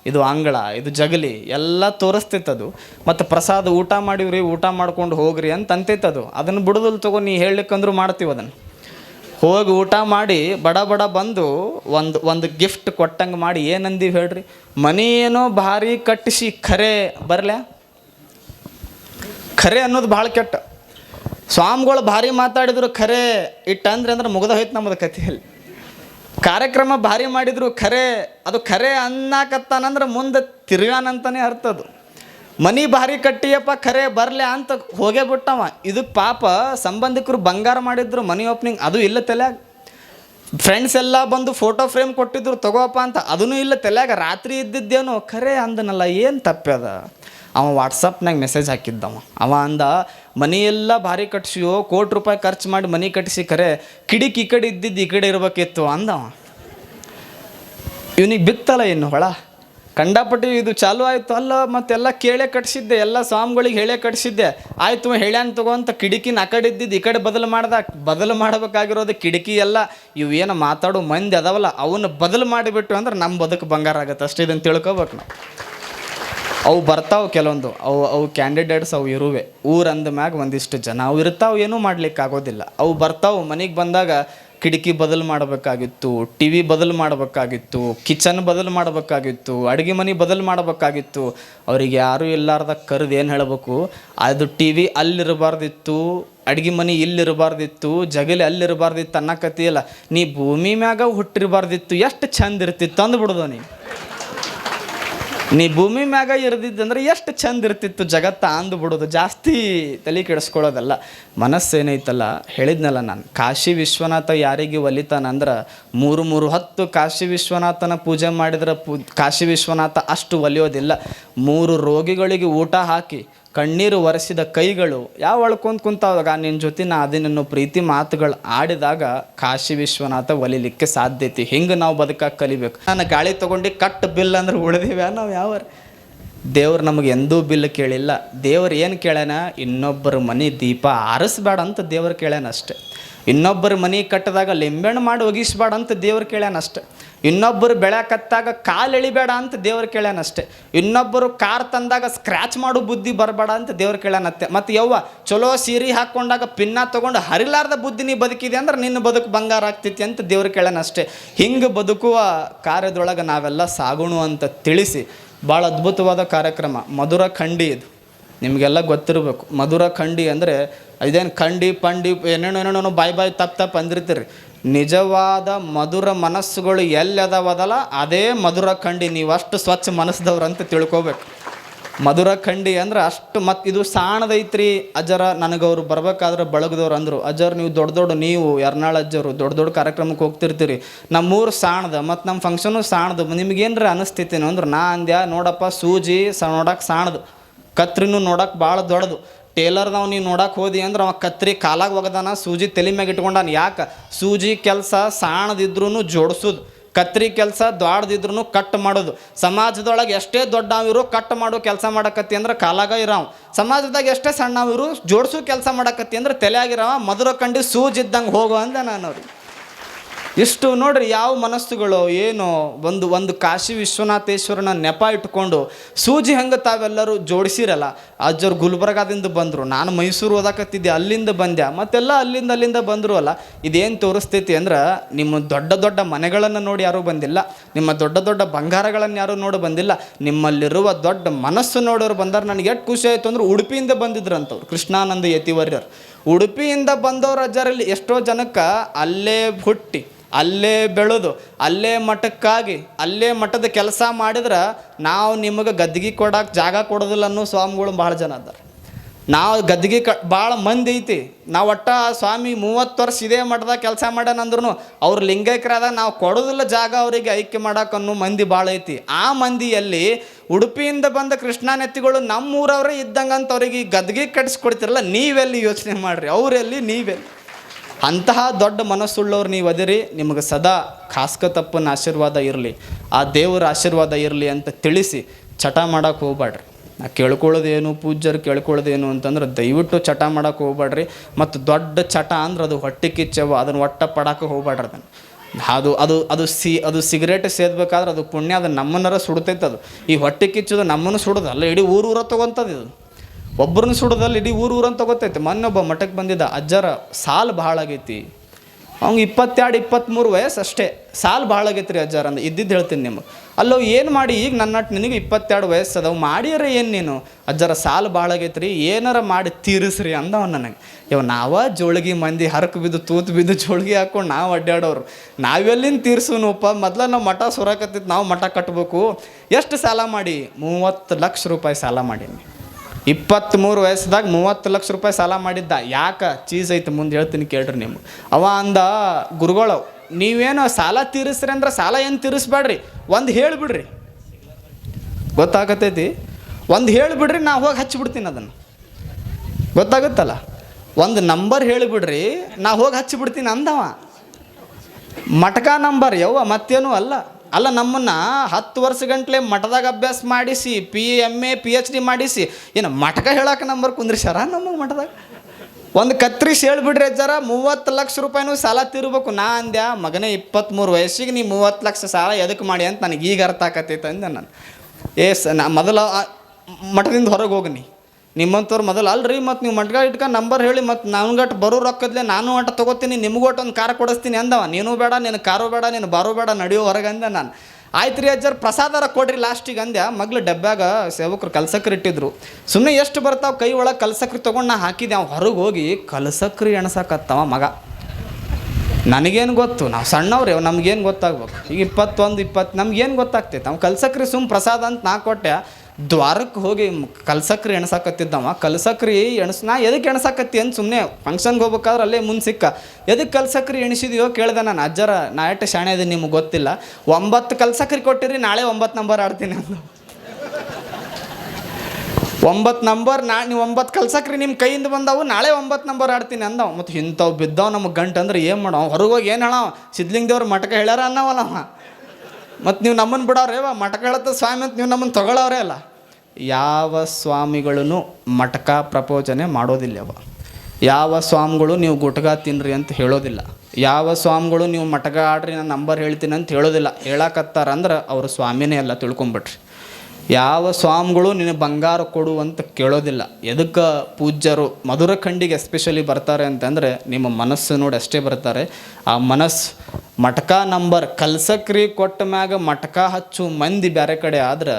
ಇದು ಅಂಗಳ, ಇದು ಜಗಲಿ, ಎಲ್ಲ ತೋರಿಸ್ತೈತೆ ಅದು. ಮತ್ತು ಪ್ರಸಾದ ಊಟ ಮಾಡಿವ್ರಿ, ಊಟ ಮಾಡ್ಕೊಂಡು ಹೋಗ್ರಿ ಅಂತ ಅಂತೈತೆ ಅದು. ಅದನ್ನು ಬಿಡೋದಿಲ್ಲ ತಗೋ, ನೀ ಹೇಳಲಿಕ್ಕಂದ್ರೂ ಮಾಡ್ತೀವಿ ಅದನ್ನು. ಹೋಗಿ ಊಟ ಮಾಡಿ, ಬಡ ಬಡ ಬಂದು ಒಂದು ಒಂದು ಗಿಫ್ಟ್ ಕೊಟ್ಟಂಗೆ ಮಾಡಿ ಏನಂದೀವಿ ಹೇಳ್ರಿ? ಮನಿ ಏನೋ ಭಾರಿ ಕಟ್ಟಿಸಿ, ಖರೆ ಬರಲ್ಯಾ? ಖರೆ ಅನ್ನೋದು ಭಾಳ ಕೆಟ್ಟ. ಸ್ವಾಮಿಗಳು ಭಾರಿ ಮಾತಾಡಿದ್ರು, ಖರೆ ಇಟ್ಟಂದ್ರೆ ಅಂದ್ರೆ ಮುಗ್ದ ಹೋಯ್ತು ನಮ್ಮದು ಕಥೆಯಲ್ಲಿ. ಕಾರ್ಯಕ್ರಮ ಭಾರಿ ಮಾಡಿದ್ರು, ಖರೆ ಅದು ಖರೆ ಅನ್ನಾಕತ್ತಾನಂದ್ರೆ ಮುಂದೆ ತಿರ್ಗಾನಂತಾನೆ ಅರ್ಥ ಅದು. ಮನಿ ಭಾರಿ ಕಟ್ಟಿಯಪ್ಪ, ಖರೆ ಬರಲೆ ಅಂತ ಹೋಗೇ ಬಿಟ್ಟವ. ಇದು ಪಾಪ ಸಂಬಂಧಿಕರು ಬಂಗಾರ ಮಾಡಿದ್ರು, ಮನಿ ಓಪನಿಂಗ್ ಅದು ಇಲ್ಲ ತಲೆಯಾಗ. ಫ್ರೆಂಡ್ಸ್ ಎಲ್ಲ ಬಂದು ಫೋಟೋ ಫ್ರೇಮ್ ಕೊಟ್ಟಿದ್ರು, ತಗೋಪ್ಪ ಅಂತ ಅದೂ ಇಲ್ಲ ತಲೆಯಾಗ. ರಾತ್ರಿ ಇದ್ದಿದ್ದೇನೋ, ಖರೆ ಅಂದನಲ್ಲ, ಏನು ತಪ್ಪ್ಯದ ಅವ ವಾಟ್ಸಪ್ನಾಗ ಮೆಸೇಜ್ ಹಾಕಿದ್ದವ. ಅವ ಅಂದ ಮನಿ ಎಲ್ಲ ಭಾರಿ ಕಟ್ಸಿಯೋ, ಕೋಟಿ ರೂಪಾಯಿ ಖರ್ಚು ಮಾಡಿ ಮನೆ ಕಟ್ಟಿಸಿ ಕರೆ ಕಿಡಿಕ್ ಈ ಕಡೆ ಇದ್ದಿದ್ದು ಈ ಕಡೆ ಇರಬೇಕಿತ್ತು ಅಂದವ. ಇವನಿಗೆ ಬಿತ್ತಲ್ಲ ಇನ್ನು ಹೊಳ ಕಂಡಪಟ್ಟಿ ಇದು ಚಾಲು ಆಯಿತು ಅಲ್ಲ, ಮತ್ತೆಲ್ಲ ಕೇಳೇ ಕಟ್ಸಿದ್ದೆ, ಎಲ್ಲ ಸ್ವಾಮಿಗಳಿಗೆ ಹೇಳೇ ಕಟ್ಸಿದ್ದೆ. ಆಯ್ತು ಹೇಳ್ಯಾನ್ ತಗೋಂತ ಕಿಡಿಕಿನ ಆ ಕಡೆ ಇದ್ದಿದ್ದು ಈ ಕಡೆ ಬದಲು ಮಾಡ್ದ, ಬದಲು ಮಾಡಬೇಕಾಗಿರೋದು ಕಿಡಿಕಿ ಎಲ್ಲ. ಇವು ಏನು ಮಾತಾಡೋ ಮಂದಿ ಅದಾವಲ್ಲ, ಅವನ್ನ ಬದಲು ಮಾಡಿಬಿಟ್ಟು ಅಂದ್ರೆ ನಮ್ಮ ಬದುಕು ಬಂಗಾರ ಆಗುತ್ತೆ, ಅಷ್ಟೇ ಇದನ್ನು ತಿಳ್ಕೊಬೇಕು ನಾವು. ಅವು ಬರ್ತಾವೆ ಕೆಲವೊಂದು. ಅವು ಅವು ಕ್ಯಾಂಡಿಡೇಟ್ಸ್ ಅವು ಇರುವೆ. ಊರಂದ ಮ್ಯಾಗ ಒಂದಿಷ್ಟು ಜನ. ಅವು ಇರ್ತಾವೆ ಏನೂ ಮಾಡ್ಲಿಕ್ಕೆ ಆಗೋದಿಲ್ಲ ಅವು ಬರ್ತಾವೆ, ಮನೆಗೆ ಬಂದಾಗ ಕಿಟಕಿ ಬದಲು ಮಾಡಬೇಕಾಗಿತ್ತು ಟಿ ವಿ ಬದಲು ಮಾಡಬೇಕಾಗಿತ್ತು, ಕಿಚನ್ ಬದಲು ಮಾಡಬೇಕಾಗಿತ್ತು, ಅಡುಗೆ ಮನೆ ಬದಲು ಮಾಡಬೇಕಾಗಿತ್ತು. ಅವ್ರಿಗೆ ಯಾರೂ ಇಲ್ಲಾರ್ದ ಕರೆದು ಏನು ಹೇಳಬೇಕು? ಅದು ಟಿ ವಿ ಅಲ್ಲಿರಬಾರ್ದಿತ್ತು, ಅಡುಗೆ ಮನೆ ಇಲ್ಲಿರಬಾರ್ದಿತ್ತು, ಜಗಲಿ ಅಲ್ಲಿರಬಾರ್ದಿತ್ತು ಅನ್ನಕತ್ತಿಯಲ್ಲ ನೀ ಭೂಮಿ ಮ್ಯಾಗ ಹುಟ್ಟಿರಬಾರ್ದಿತ್ತು, ಎಷ್ಟು ಚಂದ ಇರ್ತಿತ್ತು ಅಂದ್ಬಿಡ್ದು ನೀ. ನೀ ಭೂಮಿ ಮ್ಯಾಗ ಇರ್ದಿದ್ದಂದ್ರೆ ಎಷ್ಟು ಚಂದ ಇರ್ತಿತ್ತು ಜಗತ್ತ ಅಂದು ಬಿಡೋದು, ಜಾಸ್ತಿ ತಲೆ ಕೆಡಿಸ್ಕೊಳ್ಳೋದಲ್ಲ. ಮನಸ್ಸೇನೈತಲ್ಲ, ಹೇಳಿದ್ನಲ್ಲ ನಾನು, ಕಾಶಿ ವಿಶ್ವನಾಥ ಯಾರಿಗೆ ಒಲಿತಾನಂದ್ರೆ ಮೂರು ಮೂರು ಹತ್ತು ಕಾಶಿ ವಿಶ್ವನಾಥನ ಪೂಜೆ ಮಾಡಿದ್ರೆ ಪೂ, ಕಾಶಿ ವಿಶ್ವನಾಥ ಅಷ್ಟು ಒಲಿಯೋದಿಲ್ಲ. ಮೂರು ರೋಗಿಗಳಿಗೆ ಊಟ ಹಾಕಿ ಕಣ್ಣೀರು ಒರೆಸಿದ ಕೈಗಳು, ಯಾವ ಒಳ್ಕೊಂಡ್ ಕುಂತಾವಾಗ ನಿನ್ನ ಜೊತೆ ನಾ ಅದನ್ನೋ ಪ್ರೀತಿ ಮಾತುಗಳು ಆಡಿದಾಗ ಕಾಶಿ ವಿಶ್ವನಾಥ ಒಲಿಲಿಕ್ಕೆ ಸಾಧ್ಯತೆ ಹಿಂಗೆ ನಾವು ಬದುಕಾಗ ಕಲಿಬೇಕು. ನಾನು ಗಾಳಿ ತೊಗೊಂಡು ಕಟ್ ಬಿಲ್ ಅಂದ್ರೆ ಉಳಿದಿವ್ಯಾ ನಾವು ಯಾವ ದೇವ್ರು ನಮಗೆ ಎಂದೂ ಬಿಲ್ ಕೇಳಿಲ್ಲ. ದೇವ್ರು ಏನು ಕೇಳ್ಯಾನ? ಇನ್ನೊಬ್ಬರ ಮನೆ ದೀಪ ಆರಿಸ್ಬೇಡ ಅಂತ ದೇವ್ರು ಕೇಳ್ಯಾನ ಅಷ್ಟೆ. ಇನ್ನೊಬ್ಬರ ಮನೆ ಕಟ್ಟಿದಾಗ ಲಿಂಬೆಣ್ಣು ಮಾಡಿ ಒಗಿಸ್ಬೇಡ ಅಂತ ದೇವ್ರು ಕೇಳ್ಯಾನ ಅಷ್ಟೆ. ಇನ್ನೊಬ್ಬರು ಬೆಳೆ ಕತ್ತಾಗ ಕಾಲು ಎಳಿಬೇಡ ಅಂತ ದೇವ್ರು ಕೇಳ್ಯಾನ ಅಷ್ಟೆ. ಇನ್ನೊಬ್ಬರು ಕಾರ್ ತಂದಾಗ ಸ್ಕ್ರ್ಯಾಚ್ ಮಾಡೋ ಬುದ್ಧಿ ಬರಬೇಡ ಅಂತ ದೇವ್ರು ಕೇಳ್ಯಾನತ್ತೆ ಮತ್ತು ಯವ್ವ, ಚಲೋ ಸೀರೆ ಹಾಕ್ಕೊಂಡಾಗ ಪಿನ್ನ ತೊಗೊಂಡು ಹರಿಲಾರ್ದ ಬುದ್ಧಿ ನೀ ಬದುಕಿದೆ ಅಂದ್ರೆ ನಿನ್ನ ಬದುಕು ಬಂಗಾರ ಆಗ್ತೈತಿ ಅಂತ ದೇವ್ರು ಕೇಳ್ಯಾನ ಅಷ್ಟೇ. ಹಿಂಗೆ ಬದುಕುವ ಕಾರ್ಯದೊಳಗೆ ನಾವೆಲ್ಲ ಸಾಗುಣು ಅಂತ ತಿಳಿಸಿ ಭಾಳ ಅದ್ಭುತವಾದ ಕಾರ್ಯಕ್ರಮ. ಮಧುರ ಖಂಡಿ ಇದು. ನಿಮಗೆಲ್ಲ ಗೊತ್ತಿರಬೇಕು. ಮಧುರ ಖಂಡಿ ಅಂದರೆ ಇದೇನು ಖಂಡಿ, ಪಂಡಿ, ಏನೇನೋ ಏನೇನೋ ಬಾಯ್ ಬಾಯ್ ತಪ್ಪು ತಪ್ಪು ಅಂದಿರ್ತೀರಿ. ನಿಜವಾದ ಮಧುರ ಮನಸ್ಸುಗಳು ಎಲ್ಲದವದಲ್ಲ, ಅದೇ ಮಧುರ ಖಂಡಿ. ನೀವು ಅಷ್ಟು ಸ್ವಚ್ಛ ಮನಸ್ಸದವ್ರು ಅಂತ ತಿಳ್ಕೊಬೇಕು. ಮಧುರ ಖಂಡಿ ಅಂದ್ರೆ ಅಷ್ಟು ಮತ್ತು ಇದು ಸಾಣದೈತ್ರಿ. ಅಜ್ಜರ ಅವರು ಬರ್ಬೇಕಾದ್ರೆ ಬಳಗದವ್ರು ಅಂದರು. ಅಜರ್, ನೀವು ದೊಡ್ಡ ದೊಡ್ಡ ನೀವು, ಎರ್ನಾಳ್ ಅಜ್ಜರು, ದೊಡ್ಡ ದೊಡ್ಡ ಕಾರ್ಯಕ್ರಮಕ್ಕೆ ಹೋಗ್ತಿರ್ತೀರಿ. ನಮ್ಮೂರು ಸಾಣದ ಮತ್ತು ನಮ್ಮ ಫಂಕ್ಷನು ಸಾಣದು. ನಿಮ್ಗೇನ್ರ ಅನಿಸ್ತಿತ್ತೇನು ಅಂದ್ರೆ, ನಾ ಅಂದ್ಯಾ, ನೋಡಪ್ಪ, ಸೂಜಿ ಸ ನೋಡಕ್ಕೆ ಸಾಣದು. ಕತ್ರಿನೂ ನೋಡಕ್ಕೆ ಭಾಳ ದೊಡ್ಡದು. ಟೇಲರ್ದವ್ ನೀವು ನೋಡಕ್ಕೆ ಹೋದಿ ಅಂದ್ರೆ ಅವ ಕತ್ರಿ ಕಾಲಾಗ ಒಗದಾನ, ಸೂಜಿ ತಲೆ ಮ್ಯಾಗ ಇಟ್ಕೊಂಡಾನ. ಯಾಕೆ? ಸೂಜಿ ಕೆಲಸ ಸಾಣದಿದ್ರೂ ಜೋಡಿಸೋದು. ಕತ್ರಿ ಕೆಲಸ ದ್ವಾಡ್ದಿದ್ರು ಕಟ್ ಮಾಡೋದು. ಸಮಾಜದೊಳಗೆ ಎಷ್ಟೇ ದೊಡ್ಡವಿರು ಕಟ್ ಮಾಡೋ ಕೆಲಸ ಮಾಡಕತ್ತಿ ಅಂದ್ರೆ ಕಾಲಾಗ ಇರಾವ್. ಸಮಾಜದಾಗ ಎಷ್ಟೇ ಸಣ್ಣವಿರು ಜೋಡಿಸೋ ಕೆಲಸ ಮಾಡಕತ್ತಿ ಅಂದ್ರೆ ತಲೆಯಾಗಿರವ ಮಧುರ ಕಂಡು ಸೂಜಿದ್ದಂಗೆ ಹೋಗು ಅಂದೆ ನಾನು ಅವ್ರಿಗೆ. ಇಷ್ಟು ನೋಡ್ರಿ ಯಾವ ಮನಸ್ಸುಗಳು ಏನು ಒಂದು ಒಂದು ಕಾಶಿ ವಿಶ್ವನಾಥೇಶ್ವರನ ನೆಪ ಇಟ್ಕೊಂಡು ಸೂಜಿ ಹಂಗೆ ತಾವೆಲ್ಲರೂ ಜೋಡಿಸಿರಲ್ಲ. ಅಜ್ಜರು ಗುಲ್ಬರ್ಗಾದಿಂದ ಬಂದರು, ನಾನು ಮೈಸೂರು ಓದಾಕತ್ತಿದ್ದೆ, ಅಲ್ಲಿಂದ ಬಂದೆ. ಮತ್ತೆಲ್ಲ ಅಲ್ಲಿಂದ ಅಲ್ಲಿಂದ ಬಂದರು ಅಲ್ಲ. ಇದೇನು ತೋರಿಸ್ತೈತಿ ಅಂದ್ರೆ ನಿಮ್ಮ ದೊಡ್ಡ ದೊಡ್ಡ ಮನೆಗಳನ್ನು ನೋಡಿ ಯಾರೂ ಬಂದಿಲ್ಲ. ನಿಮ್ಮ ದೊಡ್ಡ ದೊಡ್ಡ ಬಂಗಾರಗಳನ್ನು ಯಾರೂ ನೋಡಿ ಬಂದಿಲ್ಲ. ನಿಮ್ಮಲ್ಲಿರುವ ದೊಡ್ಡ ಮನಸ್ಸು ನೋಡೋರು ಬಂದಾರ, ನನಗೆ ಎಷ್ಟು ಖುಷಿ ಆಯಿತು ಅಂದ್ರೆ ಉಡುಪಿಯಿಂದ ಬಂದಿದ್ರು ಅಂತವ್ರು ಕೃಷ್ಣಾನಂದ ಯತಿವರ್ಯರು. ಉಡುಪಿಯಿಂದ ಬಂದವರ ಅಜ್ಜರಲ್ಲಿ ಎಷ್ಟೋ ಜನಕ್ಕೆ ಅಲ್ಲೇ ಹುಟ್ಟಿ ಅಲ್ಲೇ ಬೆಳೆದು, ಅಲ್ಲೇ ಮಠಕ್ಕಾಗಿ, ಅಲ್ಲೇ ಮಠದ ಕೆಲಸ ಮಾಡಿದ್ರೆ ನಾವು ನಿಮಗೆ ಗದ್ದಿಗೆ ಕೊಡಕ್ಕೆ ಜಾಗ ಕೊಡೋದಿಲ್ಲ ಅನ್ನೋ ಸ್ವಾಮಿಗಳು ಭಾಳ ಜನ ಅದಾರ. ನಾವು ಗದ್ದಿಗೆ ಕ, ಭಾಳ ಮಂದಿ ಐತಿ. ನಾವು ಒಟ್ಟ ಸ್ವಾಮಿ ಮೂವತ್ತು ವರ್ಷ ಇದೇ ಮಠದಾಗ ಕೆಲಸ ಮಾಡ್ಯಾನಂದ್ರೂ ಅವ್ರು ಲಿಂಗೈಕ್ಯರಾದಾಗ ನಾವು ಕೊಡೋದಿಲ್ಲ ಜಾಗ ಅವರಿಗೆ ಐಕ್ಯ ಅನ್ನೋ ಮಂದಿ ಭಾಳ ಐತಿ. ಆ ಮಂದಿಯಲ್ಲಿ ಉಡುಪಿಯಿಂದ ಬಂದ ಕೃಷ್ಣಾನೆತ್ತಿಗಳು ನಮ್ಮೂರವರೇ ಇದ್ದಂಗಂತ ಅವ್ರಿಗೆ ಈ ಗದ್ದಿಗೆ ಕಟ್ಸ್ಕೊಡ್ತಿರಲ್ಲ ನೀವೆಲ್ಲಿ ಯೋಚನೆ ಮಾಡಿರಿ, ಅವರೆಲ್ಲಿ, ನೀವೆಲ್ಲಿ? ಅಂತಹ ದೊಡ್ಡ ಮನಸ್ಸುಳ್ಳವ್ರು ನೀವು ಅದಿರಿ ನಿಮಗೆ ಸದಾ ಖಾಸ್ಕ ತಪ್ಪನ ಆಶೀರ್ವಾದ ಇರಲಿ, ಆ ದೇವರ ಆಶೀರ್ವಾದ ಇರಲಿ ಅಂತ ತಿಳಿಸಿ ಚಟ ಮಾಡಕ್ಕೆ ಹೋಗ್ಬೇಡ್ರಿ ಕೇಳ್ಕೊಳ್ಳೋದೇನು ಪೂಜ್ಯರು ಕೇಳ್ಕೊಳ್ಳೋದೇನು ಅಂತಂದ್ರೆ ದಯವಿಟ್ಟು ಚಟ ಮಾಡೋಕೆ ಹೋಗ್ಬೇಡ್ರಿ ಮತ್ತು ದೊಡ್ಡ ಚಟ ಅಂದ್ರೆ ಅದು ಹೊಟ್ಟೆ ಕಿಚ್ಚವ ಅದನ್ನು ಒಟ್ಟ ಪಡಕ್ಕೆ ಹೋಗ್ಬೇಡ್ರಿ ಅದನ್ನು. ಅದು ಅದು ಅದು ಸಿ, ಅದು ಸಿಗರೇಟ್ ಸೇದ್ಬೇಕಾದ್ರೆ ಅದು ಪುಣ್ಯ, ಅದು ನಮ್ಮನ್ನರ ಸುಡ್ತೈತೆ ಅದು ಈ ಹೊಟ್ಟೆ ಕಿಚ್ಚೋದು ನಮ್ಮನ್ನು ಸುಡೋದಲ್ಲ ಇಡೀ ಊರೂರ ಊರ ತೊಗೊಂತದ ಇದು. ಒಬ್ಬರನ್ನ ಸುಡೋದಲ್ಲಿ ಇಡೀ ಊರು ಊರಂತ ಗೊತ್ತೈತೆ. ಮೊನ್ನೆ ಒಬ್ಬ ಮಠಕ್ಕೆ ಬಂದಿದ್ದ, ಅಜ್ಜರ ಸಾಲು ಭಾಳ ಆಗೈತಿ. ಅವ್ನು ಇಪ್ಪತ್ತೆರಡು ಇಪ್ಪತ್ತ್ಮೂರು ವಯಸ್ಸು ಅಷ್ಟೇ. ಸಾಲು ಭಾಳ ಆಗೈತೆ ರೀ ಅಜ್ಜಾರ ಅಂದ. ಇದ್ದಿದ್ದು ಹೇಳ್ತೀನಿ ನಿಮಗೆ. ಅಲ್ಲೋ, ಏನು ಮಾಡಿ? ಈಗ ನನ್ನ ನಿನಗೆ ಇಪ್ಪತ್ತೆರಡು ವಯಸ್ಸು ಅದಾವ. ಮಾಡಿಯರ ಏನು ನೀನು? ಅಜ್ಜರ ಸಾಲು ಭಾಳ ಆಗೈತೆ ರೀ ಏನಾರ ಮಾಡಿ ತೀರಿಸ್ರಿ ಅಂದವ ನನಗೆ. ಇವ ನಾವ ಜೋಳಿಗೆ ಮಂದಿ ಹರಕು ಬಿದ್ದು, ತೂತು ಬಿದ್ದು ಜೋಳಿಗೆ ಹಾಕೊಂಡು ನಾವು ಅಡ್ಡಾಡೋರು ನಾವೆಲ್ಲಿಂದ ತೀರ್ಸುನಪ್ಪ ಮೊದ್ಲು ನಾವು ಮಠ ಸುರಕತ್ತಿತ್ತು ನಾವು ಮಠ ಕಟ್ಟಬೇಕು ಎಷ್ಟು ಸಾಲ ಮಾಡಿ? ಮೂವತ್ತು ಲಕ್ಷ ರೂಪಾಯಿ ಸಾಲ ಮಾಡೀನಿ. ಇಪ್ಪತ್ತ್ಮೂರು ವಯಸ್ಸದಾಗ ಮೂವತ್ತು ಲಕ್ಷ ರೂಪಾಯಿ ಸಾಲ ಮಾಡಿದ್ದ. ಯಾಕೆ? ಚೀಸ್ ಐತೆ, ಮುಂದೆ ಹೇಳ್ತೀನಿ ಕೇಳ್ರಿ ನೀವು ಅವ ಅಂದ, ಗುರುಗಳು, ನೀವೇನು ಸಾಲ ತೀರಿಸ್ರಿ ಅಂದ್ರೆ ಸಾಲ ಏನು ತೀರಿಸ್ಬೇಡ್ರಿ? ಒಂದು ಹೇಳಿಬಿಡ್ರಿ. ಗೊತ್ತಾಗತ್ತೈತಿ ಒಂದು ಹೇಳಿಬಿಡ್ರಿ, ನಾ ಹೋಗಿ ಹಚ್ಚಿಬಿಡ್ತೀನಿ ಅದನ್ನು. ಗೊತ್ತಾಗುತ್ತಲ್ಲ? ಒಂದು ನಂಬರ್ ಹೇಳಿಬಿಡ್ರಿ, ನಾ ಹೋಗಿ ಹಚ್ಚಿಬಿಡ್ತೀನಿ ಅಂದವ. ಮಟಕ ನಂಬರ್, ಯವ್ವ, ಮತ್ತೇನೂ ಅಲ್ಲ. ಅಲ್ಲ, ನಮ್ಮನ್ನು ಹತ್ತು ವರ್ಷ ಗಂಟ್ಲೆ ಮಠದಾಗ ಅಭ್ಯಾಸ ಮಾಡಿಸಿ P M A P H D ಮಾಡಿಸಿ, ಏನು ಮಠಕ ಹೇಳಕ್ಕೆ ನಂಬರ್ ಕುಂದ್ರಿಸ್ಯಾರ ನಮಗೆ ಮಠದಾಗ? ಒಂದು ಕತ್ರಿಸ್ ಹೇಳ್ಬಿಡ್ರಿ ಜರ ಮೂವತ್ತು ಲಕ್ಷ ರೂಪಾಯಿನೂ ಸಾಲ ತೀರ್ಬೇಕು. ನಾ ಅಂದ್ಯಾ, ಮಗನೇ ಇಪ್ಪತ್ತ್ಮೂರು ವಯಸ್ಸಿಗೆ ನೀ ಮೂವತ್ತು ಲಕ್ಷ ಸಾಲ ಎದಕ್ಕೆ ಮಾಡಿ ಅಂತ ನನಗೆ ಈಗ ಅರ್ಥ ಆಕತ್ತೈತೆ ಅಂದೆ ನಾನು. ಏ ಸ, ನಾ ಮೊದಲ ಮಠದಿಂದ ಹೊರಗೆ ಹೋಗನಿ ನಿಮ್ಮಂಥವ್ರು ಮೊದಲು ಅಲ್ರಿ, ಮತ್ತು ನೀವು ಮಟ್ಗ ಇಟ್ಕೊಂಡು ನಂಬರ್ ಹೇಳಿ, ಮತ್ತು ನನ್ಗಟ್ಟು ಬರೋ ರೊಕ್ಕದ್ಲೆ ನಾನು ಅಟ ತೊಗೋತೀನಿ ನಿಮ್ಗೂ ಒಟ್ಟು ಒಂದು ಕಾರ್ ಕೊಡಿಸ್ತೀನಿ ಅಂದವ. ನೀನು ಬೇಡ ನಿನ್ನ ಕಾರು ಬೇಡ, ನೀನು ಬಾರೋ ಬೇಡ, ನಡೆಯೋ ಹೊರಗೆ ಅಂದೆ ನಾನು. ಆಯ್ತು ರೀ ಅಜ್ಜರ್, ಪ್ರಸಾದರ ಕೊಡ್ರಿ ಲಾಸ್ಟಿಗೆ ಅಂದೆ ಮಗ್ಳು ಡಬ್ಬ್ಯಾಗ ಸೇವಕರು ಕಲ್ಸಕ್ರಿ ಇಟ್ಟಿದ್ರು. ಸುಮ್ಮನೆ ಎಷ್ಟು ಬರ್ತಾವೆ, ಕೈ ಒಳಗೆ ಕಲ್ಸಕ್ರಿ ತೊಗೊಂಡು ನಾ ಹಾಕಿದೆ ಅವ್ನು ಹೊರಗೆ ಹೋಗಿ ಕಲ್ಸಕ್ರಿ ಎಣಸಕತ್ತವ ಮಗ. ನನಗೇನು ಗೊತ್ತು, ನಾವು ಸಣ್ಣವ್ರಿ, ನಮ್ಗೇನು ಗೊತ್ತಾಗ್ಬೇಕು. ಈಗ ಇಪ್ಪತ್ತೊಂದು, ಇಪ್ಪತ್ತು, ನಮ್ಗೇನು ಗೊತ್ತಾಗ್ತೈತೆ. ಅವ್ನು ಕಲ್ಸಕ್ರಿ ಸುಮ್ಮ ಪ್ರಸಾದ ಅಂತ ನಾ ಕೊಟ್ಟೆ. ದ್ವಾರಕ್ಕೆ ಹೋಗಿ ಕಲ್ಸಕ್ರಿ ಎಣಸಾಕತ್ತಿದ್ದವ. ಕಲ್ಸಕ್ರಿ ಎಣಸ್ ನಾ ಎದಕ್ಕೆ ಎಣಸಾಕತ್ತಿ ಅಂತ ಸುಮ್ಮನೆ ಫಂಕ್ಷನ್ಗೆ ಹೋಗ್ಬೇಕಾದ್ರೆ ಅಲ್ಲೇ ಮುಂದೆ ಸಿಕ್ಕ. ಎದಕ್ಕೆ ಕಲ್ಸಕ್ರಿ ಎಣಿಸಿದೆಯೋ ಕೇಳ್ದೆ ನಾನು. ಅಜ್ಜರ ನಾ ಎಷ್ಟು ಶಾಣೆ ಇದೆ ನಿಮ್ಗೆ ಗೊತ್ತಿಲ್ಲ. ಒಂಬತ್ತು ಕಲ್ಸಕ್ರಿ ಕೊಟ್ಟಿರಿ, ನಾಳೆ ಒಂಬತ್ತು ನಂಬರ್ ಆಡ್ತೀನಿ ಅಂದ ಒಂಬತ್ತು ನಂಬರ್ ನಾ ನೀವು ಒಂಬತ್ತು ಕಲ್ಸಕ್ರಿ ನಿಮ್ಮ ಕೈಯಿಂದ ಬಂದವು, ನಾಳೆ ಒಂಬತ್ತು ನಂಬರ್ ಆಡ್ತೀನಿ ಅಂದವ. ಮತ್ತು ಇಂಥವು ಬಿದ್ದವು ನಮಗೆ ಗಂಟು ಅಂದ್ರೆ ಏನು ಮಾಡೋ ಹೊರಗೆ ಹೋಗಿ ಏನು ಹೇಳೋ ಸಿದ್ಲಿಂಗ್ ದೇವ್ರ ಮಟಕ ಹೇಳ್ಯಾರ ಅನ್ನವಲ್ಲ ಅವ ಮತ್ತು ನೀವು ನಮ್ಮನ್ನು ಬಿಡೋರೇವ ಮಟಕ ಹೇಳತ್ತ ಸ್ವಾಮಿ ಅಂತ ನೀವು ನಮ್ಮನ್ನು ತಗೊಳ್ಳೋರೇ ಅಲ್ಲ. ಯಾವ ಸ್ವಾಮಿಗಳೂ ಮಟಕ ಪ್ರಪೋಚನೆ ಅವ ಯಾವ ಸ್ವಾಮಿಗಳು ನೀವು ಗುಟ್ಕ ತಿನ್ನಿರಿ ಅಂತ ಹೇಳೋದಿಲ್ಲ. ಯಾವ ಸ್ವಾಮಿಗಳು ನೀವು ಮಟಕ ಆಡ್ರಿ, ನಾನು ನಂಬರ್ ಹೇಳ್ತೀನಿ ಅಂತ ಹೇಳೋದಿಲ್ಲ. ಹೇಳಕತ್ತಾರಂದ್ರೆ ಅವರು ಸ್ವಾಮಿನೇ ಎಲ್ಲ ತಿಳ್ಕೊಂಬಿಟ್ರಿ. ಯಾವ ಸ್ವಾಮಿಗಳು ನಿನಗೆ ಬಂಗಾರ ಕೊಡು ಅಂತ ಕೇಳೋದಿಲ್ಲ. ಎದಕ್ಕೆ ಪೂಜ್ಯರು ಮಧುರ ಖಂಡಿಗೆ ಎಸ್ಪೆಷಲಿ ಬರ್ತಾರೆ ಅಂತಂದರೆ ನಿಮ್ಮ ಮನಸ್ಸು ನೋಡಿ ಅಷ್ಟೇ ಬರ್ತಾರೆ. ಆ ಮನಸ್ಸು ಮಟಕ ನಂಬರ್ ಕಲ್ಸಕ್ರಿ ಕೊಟ್ಟ ಮ್ಯಾಗ ಮಟಕ ಹಚ್ಚು ಮಂದಿ ಬೇರೆ ಕಡೆ ಆದ್ರೆ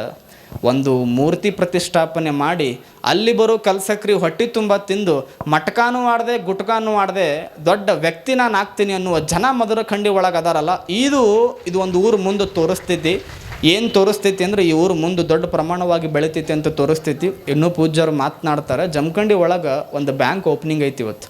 ಒಂದು ಮೂರ್ತಿ ಪ್ರತಿಷ್ಠಾಪನೆ ಮಾಡಿ ಅಲ್ಲಿ ಬರೋ ಕಲ್ಸಕ್ರಿ ಹೊಟ್ಟೆ ತುಂಬ ತಿಂದು ಮಟಕಾನೂ ಆಡದೆ ಗುಟ್ಕಾನು ಆಡದೆ ದೊಡ್ಡ ವ್ಯಕ್ತಿ ನಾನು ಆಗ್ತೀನಿ ಅನ್ನುವ ಜನ ಮಧುರ ಖಂಡಿ ಒಳಗೆ ಅದಾರಲ್ಲ, ಇದು ಇದು ಒಂದು ಊರು ಮುಂದೆ ತೋರಿಸ್ತೈತಿ ಏನು ತೋರಿಸ್ತೈತಿ ಅಂದ್ರೆ ಈ ಊರು ಮುಂದೆ ದೊಡ್ಡ ಪ್ರಮಾಣವಾಗಿ ಬೆಳಿತೈತಿ ಅಂತ ತೋರಿಸ್ತೈತಿ. ಇನ್ನೂ ಪೂಜ್ಯರು ಮಾತನಾಡ್ತಾರೆ. ಜಮಖಂಡಿ ಒಳಗೆ ಒಂದು ಬ್ಯಾಂಕ್ ಓಪನಿಂಗ್ ಐತಿ ಇವತ್ತು.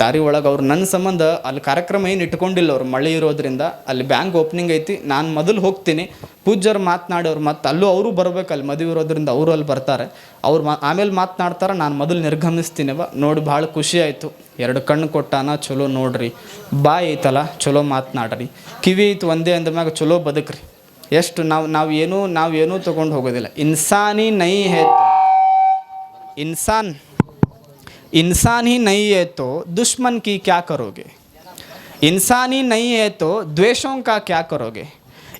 ದಾರಿ ಒಳಗೆ ಅವ್ರು ನನ್ನ ಸಂಬಂಧ ಅಲ್ಲಿ ಕಾರ್ಯಕ್ರಮ ಏನು ಇಟ್ಕೊಂಡಿಲ್ಲ ಅವ್ರು ಮಳೆ ಇರೋದ್ರಿಂದ ಅಲ್ಲಿ ಬ್ಯಾಂಕ್ ಓಪನಿಂಗ್ ಐತಿ. ನಾನು ಮೊದಲು ಹೋಗ್ತೀನಿ. ಪೂಜ್ಯರು ಮಾತನಾಡೋರು ಮತ್ತು ಅಲ್ಲೂ ಅವರು ಬರಬೇಕು. ಅಲ್ಲಿ ಮದುವೆ ಇರೋದ್ರಿಂದ ಅವರು ಅಲ್ಲಿ ಬರ್ತಾರೆ. ಅವ್ರು ಮಾ ಆಮೇಲೆ ಮಾತನಾಡ್ತಾರೆ. ನಾನು ಮೊದಲು ನಿರ್ಗಮಿಸ್ತೀನಿವ ನೋಡಿ ಭಾಳ ಖುಷಿ ಆಯಿತು. ಎರಡು ಕಣ್ಣು ಕೊಟ್ಟಾನ, ಚಲೋ ನೋಡ್ರಿ. ಬಾಯ್ ಐತಲ್ಲ, ಚಲೋ ಮಾತನಾಡ್ರಿ. ಕಿವಿ ಐತು, ಒಂದೇ ಅಂದ ಮ್ಯಾಗ ಚಲೋ ಬದುಕ್ರಿ. ಎಷ್ಟು ನಾವು ನಾವು ಏನೂ ನಾವು ಏನೂ ತೊಗೊಂಡು ಹೋಗೋದಿಲ್ಲ ಇನ್ಸಾನಿ ನೈ ಹೇತ್ ಇನ್ಸಾನ್ इंसान ही नहीं है तो दुश्मन की क्या करोगे इंसान ही नहीं है तो द्वेषों का क्या करोगे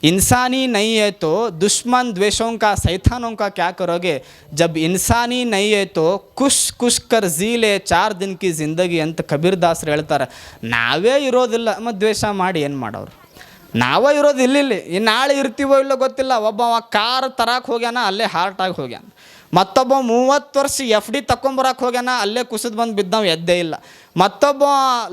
इंसान ही नहीं है तो दुश्मन द्वेषों का सैतानों का क्या करोगे जब इंसान ही नहीं है तो ಖುಷ್ ಖುಷ್ ಕರ್ ಝೀಲೆ ಚಾರ್ ದಿನ ಕಿ ಜಿಂದಗಿ ಅಂತ ಕಬೀರ್ ದಾಸರು ಹೇಳ್ತಾರೆ ನಾವೇ ಇರೋದಿಲ್ಲ ಮತ್ತು ದ್ವೇಷ ಮಾಡಿ ಏನು ಮಾಡೋರು ನಾವೇ ಇರೋದು ಇಲ್ಲಿ ಇನ್ನು ನಾಳೆ ಇರ್ತೀವೋ ಇಲ್ಲೋ ಗೊತ್ತಿಲ್ಲ. ಒಬ್ಬ ಕಾರ್ ತರಕ್ಕೆ ಹೋಗ್ಯಾನ, ಅಲ್ಲೇ ಹಾರ್ಟ್ ಆಗಿ ಹೋಗ್ಯಾನ. ಮತ್ತೊಬ್ಬ ಮೂವತ್ತು ವರ್ಷ ಎಫ್ ಡಿ ತಕೊಂಬರಕ್ಕೆ ಹೋಗ್ಯಾನ, ಅಲ್ಲೇ ಕುಸಿದು ಬಂದು ಬಿದ್ದವ, ಎದ್ದೇ ಇಲ್ಲ. ಮತ್ತೊಬ್ಬ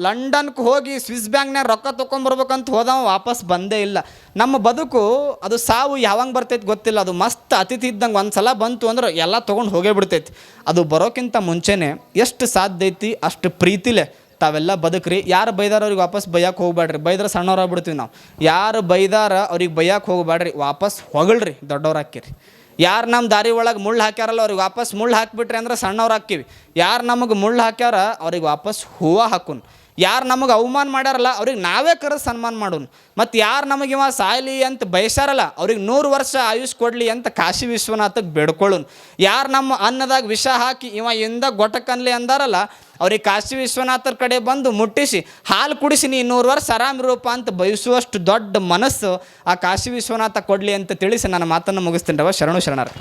ಲಂಡನ್ಗೆ ಹೋಗಿ ಸ್ವಿಸ್ ಬ್ಯಾಂಕ್ನಾಗ ರೊಕ್ಕ ತೊಗೊಂಬರ್ಬೇಕಂತ ಹೋದವ, ವಾಪಸ್ ಬಂದೇ ಇಲ್ಲ. ನಮ್ಮ ಬದುಕು, ಅದು ಸಾವು ಯಾವಾಗ ಬರ್ತೈತಿ ಗೊತ್ತಿಲ್ಲ. ಅದು ಮಸ್ತ್ ಅತಿಥಿ ಇದ್ದಂಗೆ ಒಂದು ಸಲ ಬಂತು ಅಂದ್ರೆ ಎಲ್ಲ ತೊಗೊಂಡು ಹೋಗೇ ಬಿಡ್ತೈತಿ. ಅದು ಬರೋಕ್ಕಿಂತ ಮುಂಚೆನೇ ಎಷ್ಟು ಸಾಧ್ಯ ಐತಿ, ಅಷ್ಟು ಪ್ರೀತಿಲೆ ತಾವೆಲ್ಲ ಬದುಕ್ರಿ. ಯಾರು ಬೈದಾರ ಅವ್ರಿಗೆ ವಾಪಸ್ ಬೈಯಕ್ಕೆ ಹೋಗ್ಬೇಡ್ರಿ ಬೈದ್ರೆ ಸಣ್ಣವ್ರು ಆಗ್ಬಿಡ್ತೀವಿ ನಾವು. ಯಾರು ಬೈದಾರ ಅವ್ರಿಗೆ ಬೈಯಕ್ಕೆ ಹೋಗ್ಬೇಡ್ರಿ ವಾಪಸ್ ಹೊಗಳ್ರಿ. ದೊಡ್ಡವ್ರು ಹಾಕಿರಿ ಯಾರು ನಮ್ಮ ದಾರಿ ಒಳಗೆ ಮುಳ್ಳು ಹಾಕ್ಯಾರಲ್ಲ ಅವ್ರಿಗೆ ವಾಪಸ್ ಮುಳ್ಳು ಹಾಕಿಬಿಟ್ರಿ ಅಂದ್ರೆ ಸಣ್ಣವ್ರು ಹಾಕ್ತೀವಿ ಯಾರು ನಮಗೆ ಮುಳ್ಳು ಹಾಕ್ಯಾರ ಅವ್ರಿಗೆ ವಾಪಸ್ ಹೂವು ಹಾಕುನ್. ಯಾರು ನಮಗೆ ಅವಮಾನ ಮಾಡ್ಯಾರಲ್ಲ, ಅವ್ರಿಗೆ ನಾವೇ ಕರೆದು ಸನ್ಮಾನ ಮಾಡೋನು. ಮತ್ತು ಯಾರು ನಮಗೆ ಇವ ಸಾಯಲಿ ಅಂತ ಬಯಸಾರಲ್ಲ ಅವ್ರಿಗೆ ನೂರು ವರ್ಷ ಆಯುಷ್ ಕೊಡಲಿ ಅಂತ ಕಾಶಿ ವಿಶ್ವನಾಥಕ್ಕೆ ಬೇಡ್ಕೊಳ್ಳೋನು. ಯಾರು ನಮ್ಮ ಅನ್ನದಾಗ ವಿಷ ಹಾಕಿ ಇವ ಇಂದ ಗೊಟಕನ್ಲಿ ಅಂದಾರಲ್ಲ, ಅವ್ರಿಗೆ ಕಾಶಿ ವಿಶ್ವನಾಥರ ಕಡೆ ಬಂದು ಮುಟ್ಟಿಸಿ, ಹಾಲು ಕುಡಿಸಿ ನೀ ನೂರು ವರ್ಷ ಆರಾಮಿರೂಪ ಅಂತ ಬಯಸುವಷ್ಟು ದೊಡ್ಡ ಮನಸ್ಸು ಆ ಕಾಶಿ ವಿಶ್ವನಾಥ ಕೊಡಲಿ ಅಂತ ತಿಳಿಸಿ ನನ್ನ ಮಾತನ್ನು ಮುಗಿಸ್ತೀನಿ ರವ. ಶರಣು ಶರಣರು